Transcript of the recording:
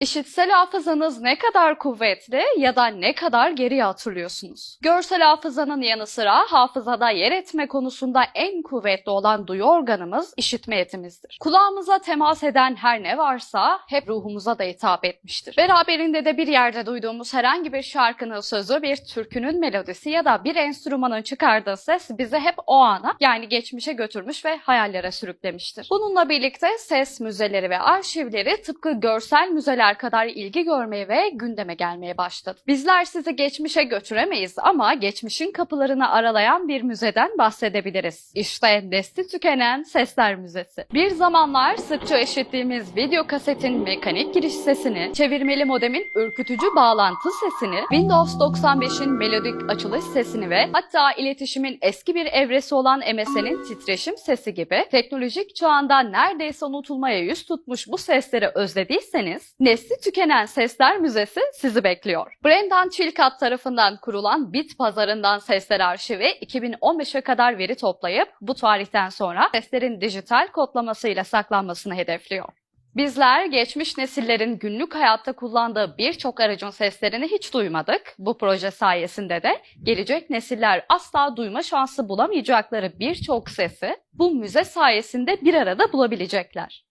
İşitsel hafızanız ne kadar kuvvetli ya da ne kadar geriye hatırlıyorsunuz? Görsel hafızanın yanı sıra hafızada yer etme konusunda en kuvvetli olan duyu organımız işitme yetimizdir. Kulağımıza temas eden her ne varsa hep ruhumuza da hitap etmiştir. Beraberinde de bir yerde duyduğumuz herhangi bir şarkının sözü, bir türkünün melodisi ya da bir enstrümanın çıkardığı ses bizi hep o ana yani geçmişe götürmüş ve hayallere sürüklemiştir. Bununla birlikte ses müzeleri ve arşivleri tıpkı görsel müzeler kadar ilgi görmeye ve gündeme gelmeye başladı. Bizler sizi geçmişe götüremeyiz ama geçmişin kapılarını aralayan bir müzeden bahsedebiliriz. İşte nesli tükenen Sesler Müzesi. Bir zamanlar sıkça işittiğimiz video kasetin mekanik giriş sesini, çevirmeli modemin ürkütücü bağlantı sesini, Windows 95'in melodik açılış sesini ve hatta iletişimin eski bir evresi olan MSN'in titreşim sesi gibi teknolojik çağında neredeyse unutulmaya yüz tutmuş bu sesleri özlediyseniz nesli tükenen Sesler Müzesi sizi bekliyor. Brendan Chilcutt tarafından kurulan Bit pazarından sesler arşivi 2015'e kadar veri toplayıp bu tarihten sonra seslerin dijital kodlamasıyla saklanmasını hedefliyor. Bizler geçmiş nesillerin günlük hayatta kullandığı birçok aracın seslerini hiç duymadık. Bu proje sayesinde de gelecek nesiller asla duyma şansı bulamayacakları birçok sesi bu müze sayesinde bir arada bulabilecekler.